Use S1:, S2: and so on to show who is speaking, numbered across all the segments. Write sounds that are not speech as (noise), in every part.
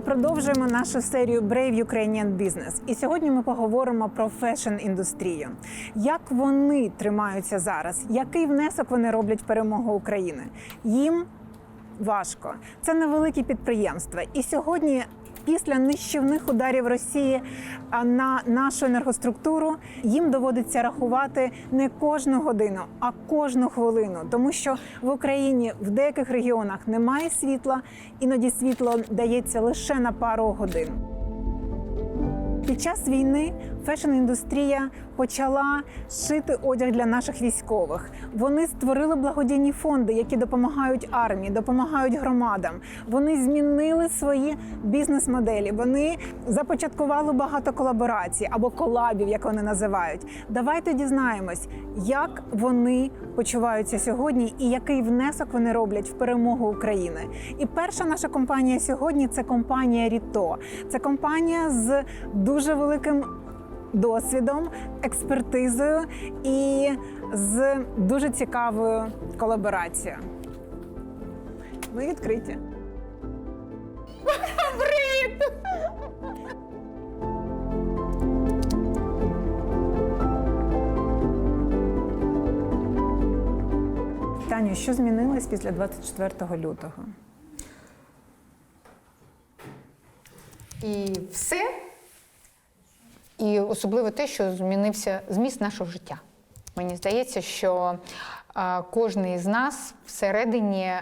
S1: продовжуємо нашу серію Brave Ukrainian Business. І сьогодні ми поговоримо про фешн-індустрію. Як вони тримаються зараз? Який внесок вони роблять в перемогу України? Їм важко. Це невеликі підприємства. І сьогодні. Після нищівних ударів Росії на нашу енергоструктуру їм доводиться рахувати не кожну годину, а кожну хвилину, тому що в Україні в деяких регіонах немає світла, іноді світло дається лише на пару годин. Під час війни фешн-індустрія почала шити одяг для наших військових. Вони створили благодійні фонди, які допомагають армії, допомагають громадам. Вони змінили свої бізнес-моделі. Вони започаткували багато колаборацій або колабів, як вони називають. Давайте дізнаємось, як вони почуваються сьогодні і який внесок вони роблять в перемогу України. І перша наша компанія сьогодні це компанія Ріто. Це компанія з дуже великим досвідом, експертизою і з дуже цікавою колаборацією. Ми відкриті. (laughs)
S2: Привіт!
S1: Таню, що змінилось після 24 лютого?
S2: І все. І особливо те, що змінився зміст нашого життя. Мені здається, що кожен із нас всередині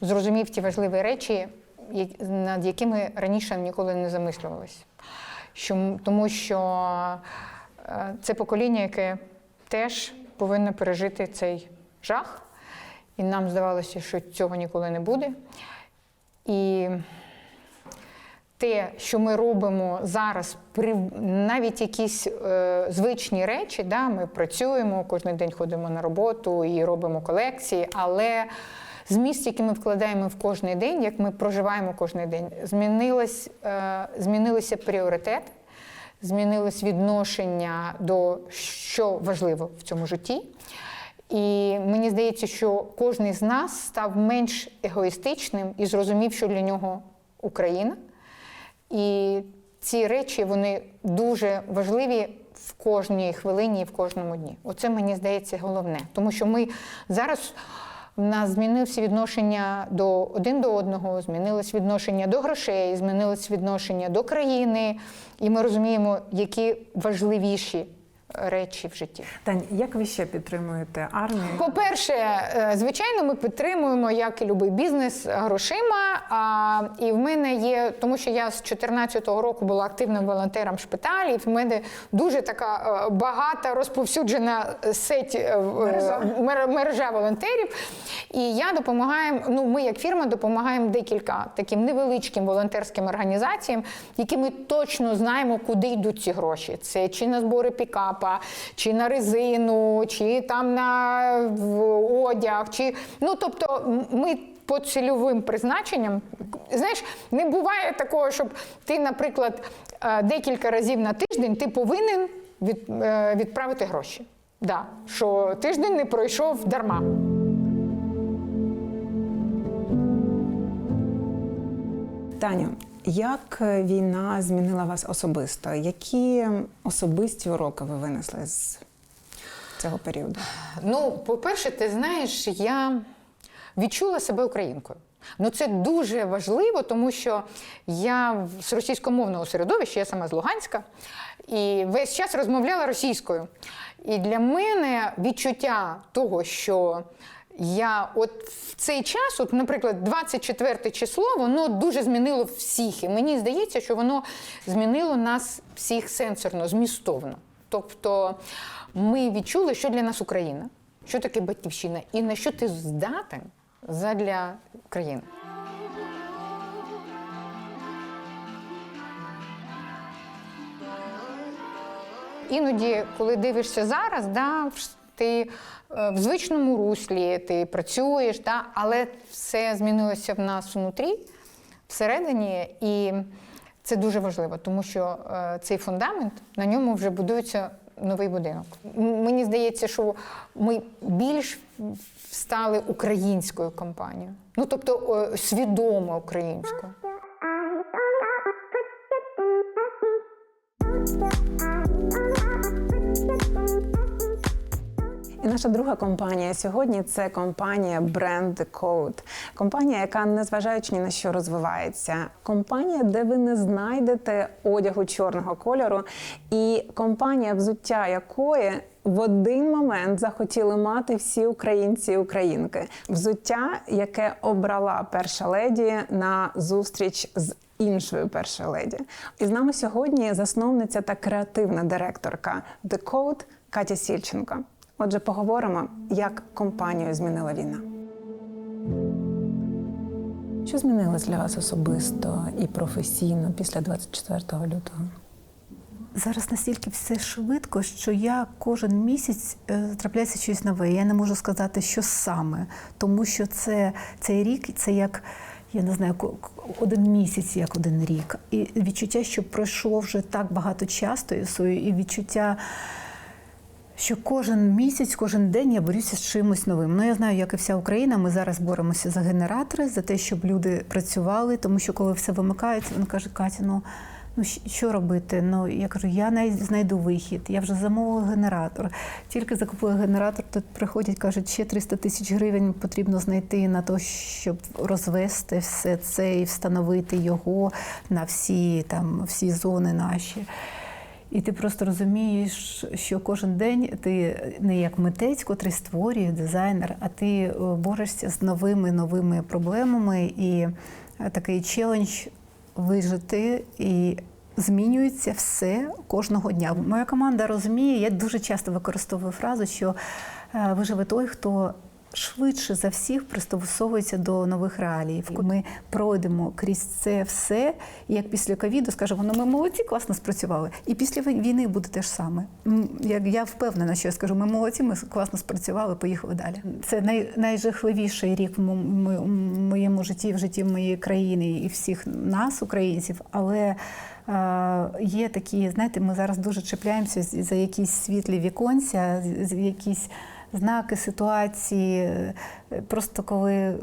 S2: зрозумів ті важливі речі, над якими раніше ніколи не замислювалися. Тому що це покоління, яке теж повинно пережити цей жах. І нам здавалося, що цього ніколи не буде. І те, що ми робимо зараз, навіть якісь е, звичні речі, да, ми працюємо, кожен день ходимо на роботу і робимо колекції, але зміст, який ми вкладаємо в кожний день, як ми проживаємо кожен день, змінилось, е, змінилися пріоритети, змінилось відношення до що важливо в цьому житті. І мені здається, що кожен з нас став менш егоїстичним і зрозумів, що для нього Україна. І ці речі вони дуже важливі в кожній хвилині і в кожному дні. Оце мені здається головне. Тому що ми зараз в нас змінилося відношення до один до одного, змінилось відношення до грошей, змінилось відношення до країни, і ми розуміємо, які важливіші речі в житті.
S1: Тань, як ви ще підтримуєте армію?
S2: По-перше, е, звичайно, ми підтримуємо, як і будь-який бізнес, грошима. А, і в мене є, тому що я з 2014 року була активним волонтером в шпиталі, і в мене дуже така е, багата розповсюджена сеть е,
S1: Мережа.
S2: мережа волонтерів. І я допомагаю, ну ми як фірма допомагаємо декілька таким невеличким волонтерським організаціям, які ми точно знаємо, куди йдуть ці гроші. Це чи на збори пікапа, чи на резину, чи там на одяг, чи ну тобто ми. По цільовим призначенням, знаєш, не буває такого, щоб ти, наприклад, е, декілька разів на тиждень ти повинен е, відправити гроші. Да, що тиждень не пройшов дарма.
S1: Таню, як е, війна змінила вас особисто? Які особисті уроки ви винесли з цього періоду?
S2: Ну, по-перше, ти знаєш, я відчула себе українкою. Ну, це дуже важливо, тому що я з російськомовного середовища, я сама з Луганська, і весь час розмовляла російською. І для мене відчуття того, що я от в цей час, от, наприклад, 24 число, воно дуже змінило всіх. І мені здається, що воно змінило нас всіх сенсорно, змістовно. Тобто ми відчули, що для нас Україна, що таке батьківщина, і на що ти здатен задля країни. Іноді, коли дивишся зараз, да, ти е, в звичному руслі, ти працюєш, да, але все змінилося в нас внутрі, всередині, і це дуже важливо, тому що е, цей фундамент на ньому вже будується новий будинок. Мені здається, що ми більш стали українською компанією. Ну тобто свідомо українською.
S1: Наша друга компанія сьогодні це компанія Brand Code. Компанія, яка, незважаючи ні на що розвивається, компанія, де ви не знайдете одягу чорного кольору, і компанія, взуття якої в один момент захотіли мати всі українці і українки. Взуття, яке обрала перша леді на зустріч з іншою першою леді. І з нами сьогодні засновниця та креативна директорка The Code Катя Сільченко. Отже, поговоримо, як компанію змінила війна. Що змінилось для вас особисто і професійно після 24 лютого?
S3: Зараз настільки все швидко, що я кожен місяць е, трапляється щось нове. Я не можу сказати, що саме, тому що це цей рік це як. Я не знаю, один місяць як один рік. І відчуття, що пройшло вже так багато часу, і відчуття, що кожен місяць, кожен день я борюся з чимось новим. Ну я знаю, як і вся Україна. Ми зараз боремося за генератори, за те, щоб люди працювали, тому що коли все вимикається, він каже, Катя, ну. Ну, що робити? Ну я кажу, я най- знайду вихід. Я вже замовила генератор. Тільки закупила генератор, тут приходять, кажуть, ще 300 тисяч гривень потрібно знайти на те, щоб розвести все це і встановити його на всі там всі зони наші. І ти просто розумієш, що кожен день ти не як митець, котрий створює дизайнер, а ти е, борешся з новими новими проблемами і е, такий челендж вижити і. Змінюється все кожного дня. Моя команда розуміє, я дуже часто використовую фразу, що е, виживе той, хто швидше за всіх пристосовується до нових реалій. Ми пройдемо крізь це все, і як після ковіду скажемо, ну ми молодці, класно спрацювали. І після війни буде те ж саме. Як я впевнена, що я скажу, ми молодці, ми класно спрацювали, поїхали далі. Це най, найжахливіший рік в мо- мо- в моєму житті, в житті моєї країни і всіх нас, українців, але. Є такі, знаєте, ми зараз дуже чіпляємося за якісь світлі віконця, якісь знаки ситуації. Е, Просто коли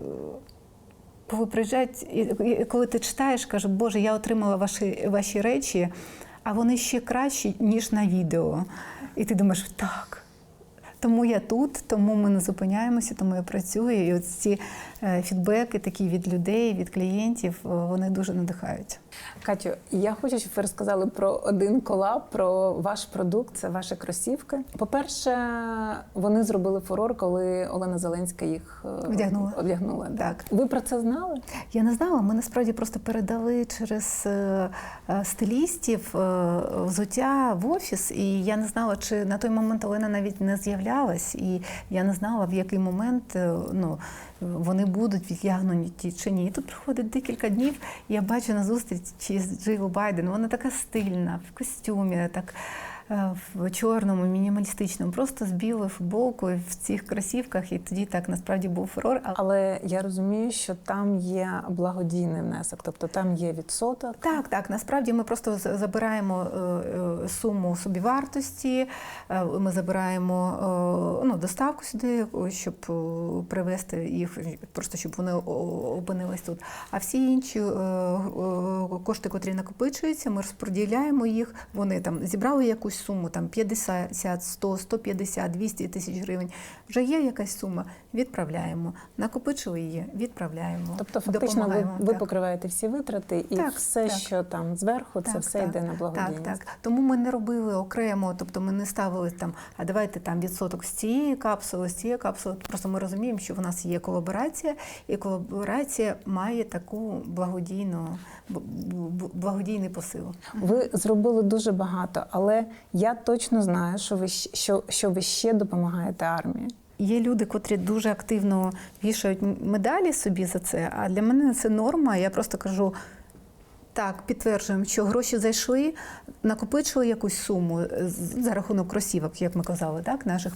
S3: коли приїжджають, і коли ти читаєш, каже, Боже, я отримала ваші, ваші речі, а вони ще кращі, ніж на відео. І ти думаєш, так. Тому я тут, тому ми не зупиняємося, тому я працюю. І от ці е, фідбеки такі від людей, від клієнтів, е, вони дуже надихають.
S1: Катю, я хочу, щоб ви розказали про один колаб, про ваш продукт, це ваші кросівки. По-перше, вони зробили фурор, коли Олена Зеленська їх е,
S3: Вдягнула.
S1: Одягнула.
S3: Так.
S1: Ви про це знали?
S3: Я не знала, ми насправді просто передали через е, е, стилістів е, взуття в офіс, і я не знала, чи на той момент Олена навіть не з'являлась, і я не знала, в який момент е, ну, вони будуть відтягнуті чи ні. І тут проходить декілька днів, і я бачу на зустрічі з Джил Байден. Вона така стильна, в костюмі, так. Е, В чорному, мінімалістичному, просто з білою футболкою в цих кросівках, і тоді так насправді був фурор.
S1: Але я розумію, що там є благодійний внесок, тобто там є відсоток.
S3: Так, так. Насправді ми просто забираємо е, е, суму собівартості, ми забираємо ну, доставку сюди, щоб привезти їх, просто щоб вони опинились тут. А всі інші кошти, котрі накопичуються, ми розподіляємо їх. Вони там зібрали якусь суму, там 50, 100, 150, 200 тисяч гривень. Вже є якась сума, відправляємо. Накопичили її, відправляємо.
S1: Тобто, фактично, ви, ви покриваєте всі витрати, і
S3: Так,
S1: все,
S3: так.
S1: що там зверху, це все йде на благодійність.
S3: Так, так. Тому ми не робили окремо, тобто ми не ставили там, а давайте там відсоток з цієї капсули, з цієї капсули. Просто ми розуміємо, що в нас є колаборація, і колаборація має таку благодійну благодійний посил.
S1: Ви зробили дуже багато, але я точно знаю, що ви що, що ви ще допомагаєте армії.
S3: Є люди, котрі дуже активно вішають медалі собі за це. А для мене це норма. Я просто кажу. Так, підтверджуємо, що гроші зайшли, накопичили якусь суму е, за рахунок кросівок, як ми казали, так, наших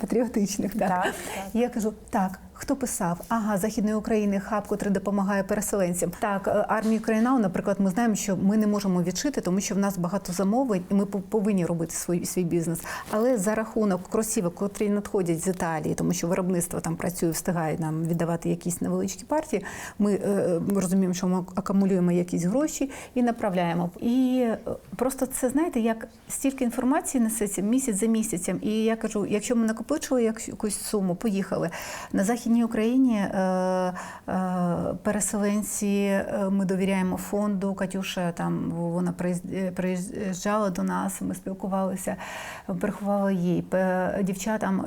S3: патріотичних. Так.
S1: Так, так.
S3: Я кажу, так, Хто писав? Ага, Західної України хаб, котрий допомагає переселенцям. Так, е, армії наприклад, ми знаємо, що ми не можемо відшити, тому що в нас багато замовлень, і ми пов- повинні робити свій, свій бізнес. Але за рахунок кросівок, котрі надходять з Італії, тому що виробництво там працює, встигає нам віддавати якісь невеличкі партії. Ми е, розуміємо, що ми акумулюємо якісь гроші і направляємо. І е, просто це знаєте, як стільки інформації несеться місяць за місяцем. І я кажу, якщо ми накопичили як- якусь суму, поїхали на західній Україні. Е, е, переселенці, е, ми довіряємо фонду. Катюша там вона приїжджала до нас. Ми спілкувалися, переховували їй. Дівчатам,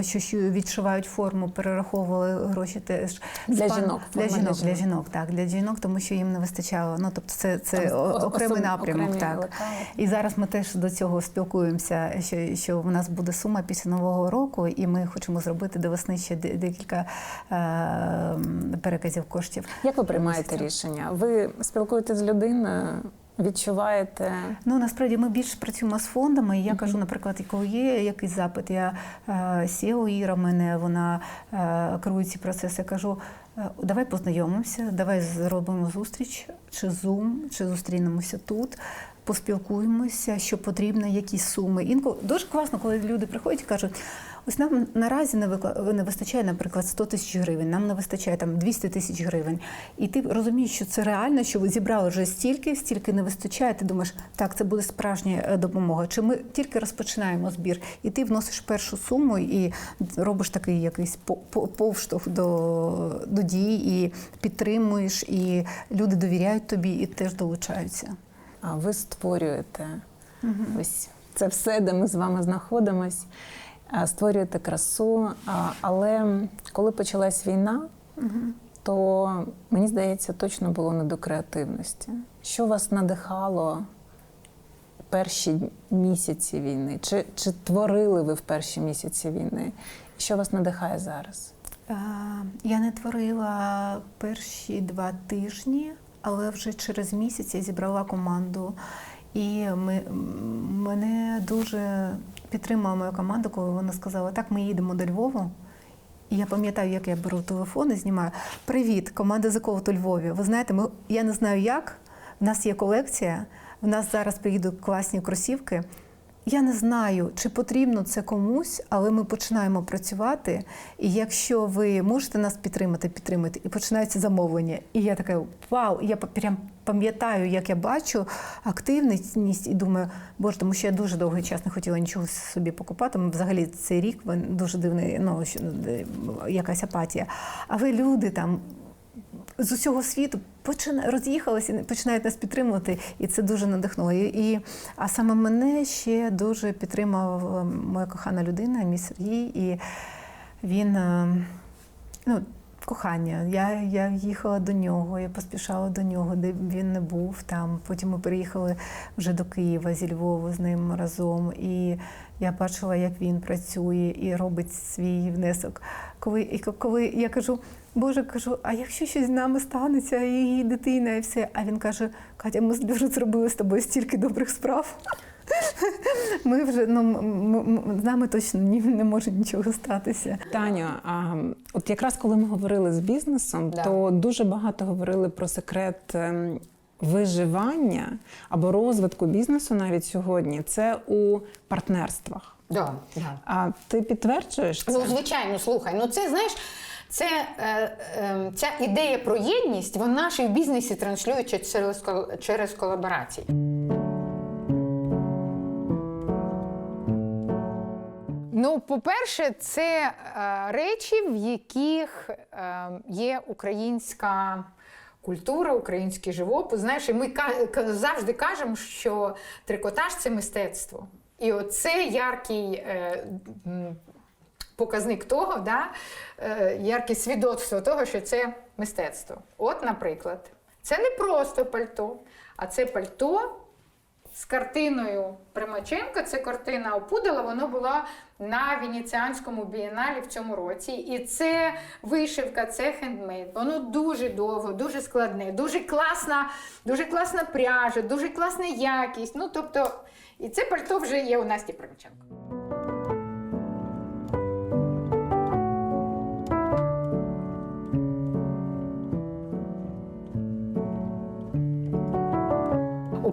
S3: що відшивають форму, перераховували гроші теж
S1: Для жінок,
S3: Для жінок,
S1: для
S3: для
S1: жінок.
S3: жінок, так для жінок, тому що їм не вистачало. Ну тобто, це, це
S1: Там
S3: окремий
S1: особ-
S3: напрямок.
S1: окремі
S3: Так і зараз ми теж до цього спілкуємося. Що, що в нас буде сума після нового року, і ми хочемо зробити до весни ще де- декілька е, переказів коштів.
S1: Як ви приймаєте рішення? Ви спілкуєтесь з людиною, відчуваєте
S3: Ну насправді ми більше працюємо з фондами. Я кажу, наприклад, коли є якийсь запит, я е, Іра мене вона е, керує ці процеси. Я кажу, давай познайомимося, давай зробимо зустріч, чи Zoom, чи зустрінемося тут. Поспілкуємося, що потрібно, які суми. Інколи дуже класно, коли люди приходять і кажуть, ось нам наразі не викла- не вистачає, наприклад, 100 тисяч гривень, нам не вистачає там 200 тисяч гривень. І ти розумієш, що це реально, що ви зібрали вже стільки, стільки не вистачає. Ти думаєш, так, це буде справжня е, допомога. Чи ми тільки розпочинаємо збір, і ти вносиш першу суму і робиш такий якийсь по- по- повштовх до, до дій, і підтримуєш, і люди довіряють тобі і теж долучаються.
S1: А ви створюєте ось це все, де ми з вами знаходимось, створюєте красу. Але коли почалась війна, то мені здається, точно було не до креативності. Що вас надихало перші місяці війни? Чи, чи творили ви в перші місяці війни? Що вас надихає зараз?
S3: Я не творила перші два тижні, але вже через місяць я зібрала команду. І ми, мене дуже підтримала мою команду, коли вона сказала, так, ми їдемо до Львова. І я пам'ятаю, як я беру телефон і знімаю. Привіт, команда Зиков у Львові. Ви знаєте, ми, я не знаю як. В нас є колекція, в нас зараз приїдуть класні кросівки. Я не знаю, чи потрібно це комусь, але ми починаємо працювати. І якщо ви можете нас підтримати, підтримати, і починаються замовлення. І я така вау! Я прям пам'ятаю, як я бачу активність і думаю, боже, тому що я дуже довгий час не хотіла нічого собі покупати. Ми взагалі цей рік дуже дивний, ну якась апатія. Але люди там з усього світу почина- роз'їхалися починають нас підтримувати, і це дуже надихнуло. І, а саме мене ще дуже підтримав е, моя кохана людина, мій Сергій, і він е, ну, кохання. Я, я їхала до нього, я поспішала до нього, де він не був там. Потім ми переїхали вже до Києва зі Львова з ним разом. І я бачила, як він працює і робить свій внесок. Коли, і коли я кажу, Боже, кажу, а якщо щось з нами станеться, і її дитина, і все. А він каже: Катя, ми вже зробили з тобою стільки добрих справ. (laughs) Ми вже ну з нами точно ні, не може нічого статися.
S1: Таню, а от якраз коли ми говорили з бізнесом,
S2: Да.
S1: то дуже багато говорили про секрет ем, виживання або розвитку бізнесу навіть сьогодні. Це у партнерствах.
S2: Да, да.
S1: А ти підтверджуєш це?
S2: Ну, звичайно, слухай, ну це знаєш. Це е, е, ця ідея про єдність, вона ж і в бізнесі транслюється через, через колаборації. Ну, по-перше, це е, речі, в яких е, є українська культура, український живопис. Знаєш, і ми завжди кажемо, що трикотаж це мистецтво. І оце яркий е, показник того, да, е, ярке свідоцтво того, що це мистецтво. От, наприклад, це не просто пальто, а це пальто з картиною Примаченка. Це картина Опудала, воно було на Венеціанському бієналі в цьому році. І це вишивка, це хендмейд. Воно дуже довго, дуже складне, дуже класна, дуже класна пряжа, дуже класна якість. Ну, тобто, і це пальто вже є у Насті Примаченко.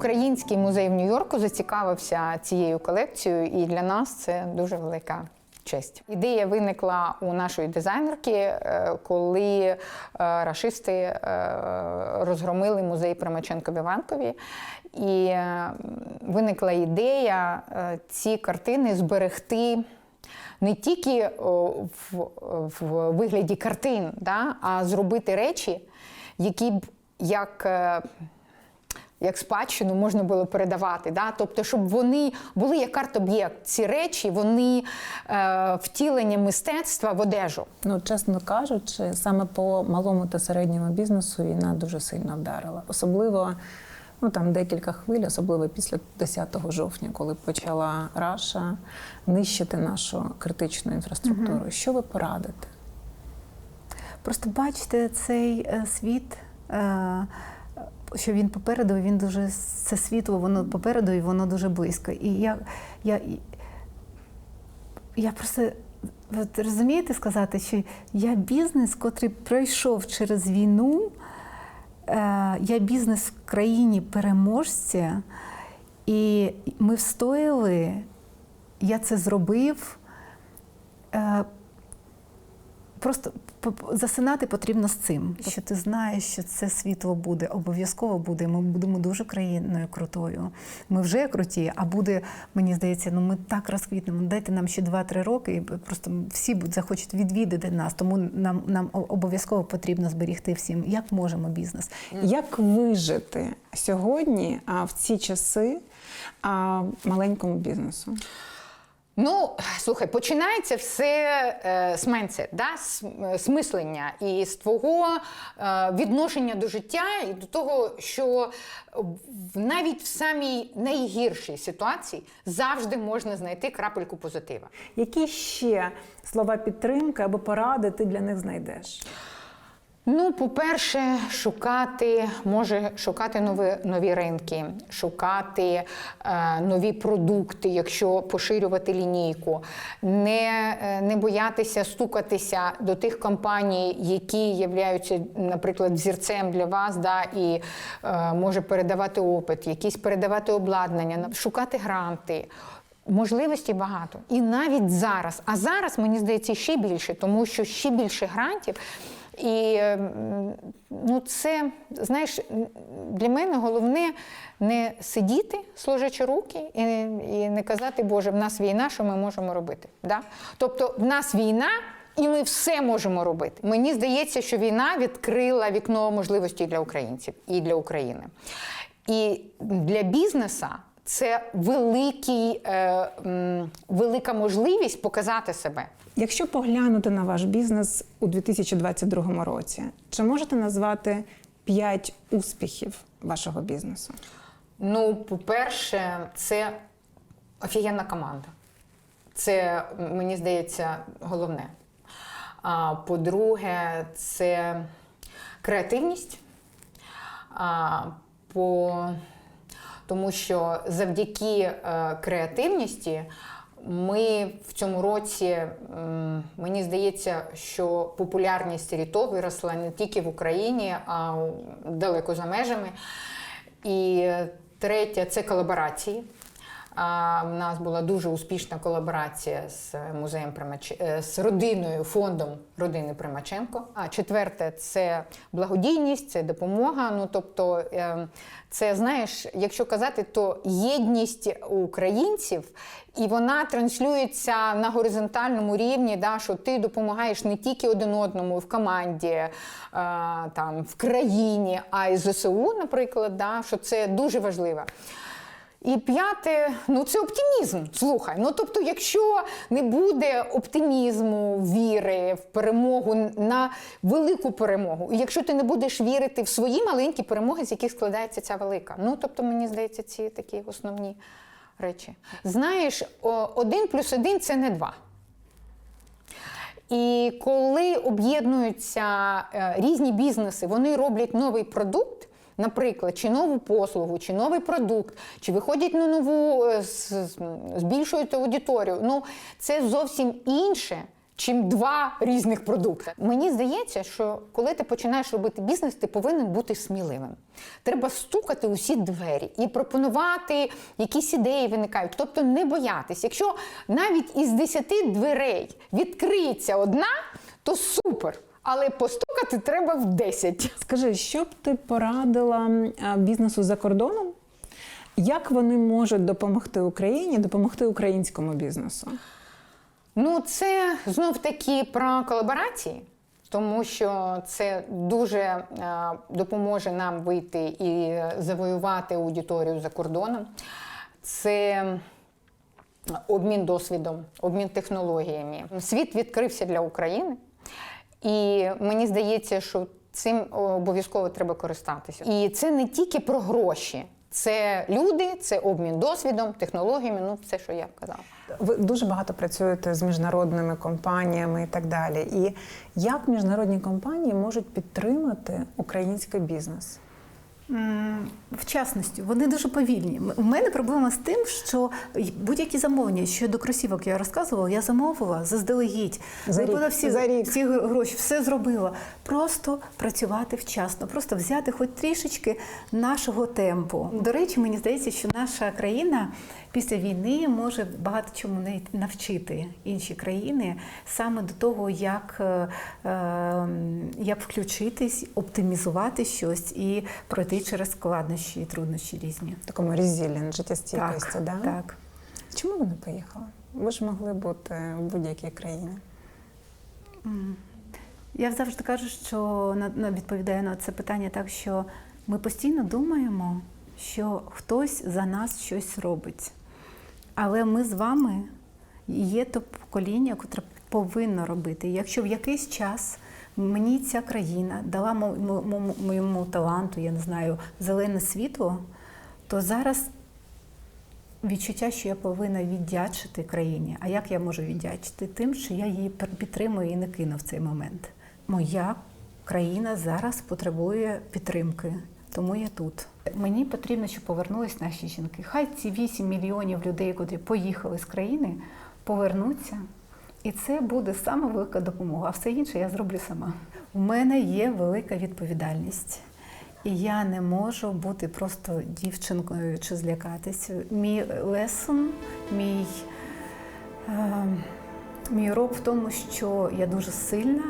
S2: Український музей в Нью-Йорку зацікавився цією колекцією, і для нас це дуже велика честь. Ідея виникла у нашої дизайнерки, е, коли е, рашисти е, розгромили музей Примаченко в Іванкові. І виникла ідея ці картини зберегти не тільки в, в вигляді картин, да, а зробити речі, які б як. Як спадщину можна було передавати, да? тобто, щоб вони були як арт-об'єкт. Ці речі, вони е, втілення мистецтва в одежу.
S1: Ну, чесно кажучи, саме по малому та середньому бізнесу війна дуже сильно вдарила. Особливо ну там декілька хвиль, особливо після 10 жовтня, коли почала Раша нищити нашу критичну інфраструктуру. Що ви порадите?
S3: Просто бачите цей е, світ, е, що він попереду, він дуже це світло, воно попереду і воно дуже близько. І я, я, я просто от розумієте сказати, що я бізнес, котрий пройшов через війну, е, я бізнес в країні переможця, і ми встояли, я це зробив. Просто засинати потрібно з цим. Що ти знаєш, що це світло буде, обов'язково буде. Ми будемо дуже країною крутою. Ми вже круті, а буде, мені здається, ну ми так розквітнемо. Дайте нам ще 2-3 роки, і просто всі захочуть відвідати нас. Тому нам, нам обов'язково потрібно зберігти всім, як можемо бізнес.
S1: Як вижити сьогодні а, в ці часи а, маленькому бізнесу?
S2: Ну, слухай, починається все е, з менце, да? з е, і з твого е, відношення до життя, і до того, що навіть в самій найгіршій ситуації завжди можна знайти крапельку позитива.
S1: Які ще слова підтримки або поради ти для них знайдеш?
S2: Ну, по-перше, шукати, може шукати нові, нові ринки, шукати е, нові продукти, якщо поширювати лінійку, не, е, не боятися стукатися до тих компаній, які являються, наприклад, взірцем для вас, да, і е, може передавати опит, якісь передавати обладнання, шукати гранти. Можливостей багато. І навіть зараз. А зараз, мені здається, ще більше, тому що ще більше грантів. І ем, ну, це, знаєш, для мене головне не сидіти, сложачи руки, і, і не казати, Боже, в нас війна, що ми можемо робити. Да? Тобто, в нас війна. І ми все можемо робити. Мені здається, що війна відкрила вікно можливостей для українців і для України. І для бізнеса це великий, е, м, велика можливість показати себе.
S1: Якщо поглянути на ваш бізнес у 2022 році, чи можете назвати 5 успіхів вашого бізнесу?
S2: Ну, по-перше, це офігенна команда. Це, мені здається, головне. А по-друге, це креативність. А, по... Тому що завдяки е, креативності ми в цьому році, мені здається, що популярність ріто виросла не тільки в Україні, а далеко за межами. І третє це колаборації. В нас була дуже успішна колаборація з музеєм Примач... е, з родиною, фондом родини Примаченко. А четверте це благодійність, це допомога. Ну тобто, е, це знаєш, якщо казати, то єдність українців, і вона транслюється на горизонтальному рівні, да, що ти допомагаєш не тільки один одному в команді, е, там в країні, а й ЗСУ, наприклад, да, що це дуже важливо. І п'яте, ну це оптимізм. Слухай. Ну тобто, якщо не буде оптимізму, віри в перемогу на велику перемогу, і якщо ти не будеш вірити в свої маленькі перемоги, з яких складається ця велика. Ну тобто, мені здається, ці такі основні речі. Знаєш, один плюс один це не два. І коли об'єднуються е, різні бізнеси, вони роблять новий продукт, наприклад, чи нову послугу, чи новий продукт, чи виходять на нову, е, збільшують аудиторію. Ну, це зовсім інше, чим два різних продукти. Мені здається, що коли ти починаєш робити бізнес, ти повинен бути сміливим. Треба стукати усі двері і пропонувати якісь ідеї виникають. Тобто не боятись. Якщо навіть із 10 дверей відкриється одна, то супер. Але постукати треба в 10.
S1: Скажи, що б ти порадила бізнесу за кордоном? Як вони можуть допомогти Україні, допомогти українському бізнесу?
S2: Ну, це знов таки про колаборації, тому що це дуже е, допоможе нам вийти і завоювати аудиторію за кордоном. Це обмін досвідом, обмін технологіями. Світ відкрився для України, і мені здається, що цим обов'язково треба користатися. І це не тільки про гроші. Це люди, це обмін досвідом, технологіями, ну все, що я казала.
S1: Ви дуже багато працюєте з міжнародними компаніями і так далі. І як міжнародні компанії можуть підтримати український бізнес?
S3: М, Вчасності, вони дуже повільні. У мене проблема з тим, що будь-які замовлення щодо кросівок я розказувала, я замовила заздалегідь.
S1: За
S3: Зробила всі,
S1: за рік.
S3: всі гроші, все зробила. Просто працювати вчасно, просто взяти хоч трішечки нашого темпу. До речі, мені здається, що наша країна після війни може багато чому не- навчити інші країни саме до того, як, е, е, як включитись, оптимізувати щось і пройти через складнощі і труднощі різні.
S1: В такому резилієнт, життєстійкості,
S3: так,
S1: да?
S3: так.
S1: Чому ви не поїхали? Ви ж могли бути в будь-якій країні.
S3: Я завжди кажу, що на відповідаю на це питання так, що ми постійно думаємо, що хтось за нас щось робить. Але ми з вами є то покоління, котре повинно робити. Якщо в якийсь час мені ця країна дала мо- мо- мо- моєму таланту, я не знаю, зелене світло, то зараз відчуття, що я повинна віддячити країні. А як я можу віддячити? Тим, що я її підтримую і не кину в цей момент. Моя країна зараз потребує підтримки, тому я тут. Мені потрібно, щоб повернулись наші жінки. Хай ці 8 мільйонів людей, котрі поїхали з країни, повернуться. І це буде саме велика допомога. А все інше я зроблю сама. У мене є велика відповідальність. І я не можу бути просто дівчинкою чи злякатися. Мій лесон, мій, е, мій урок в тому, що я дуже сильна,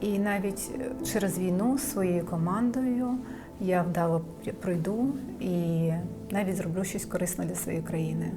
S3: і навіть е, через війну своєю командою я вдало пройду і навіть зроблю щось корисне для своєї країни.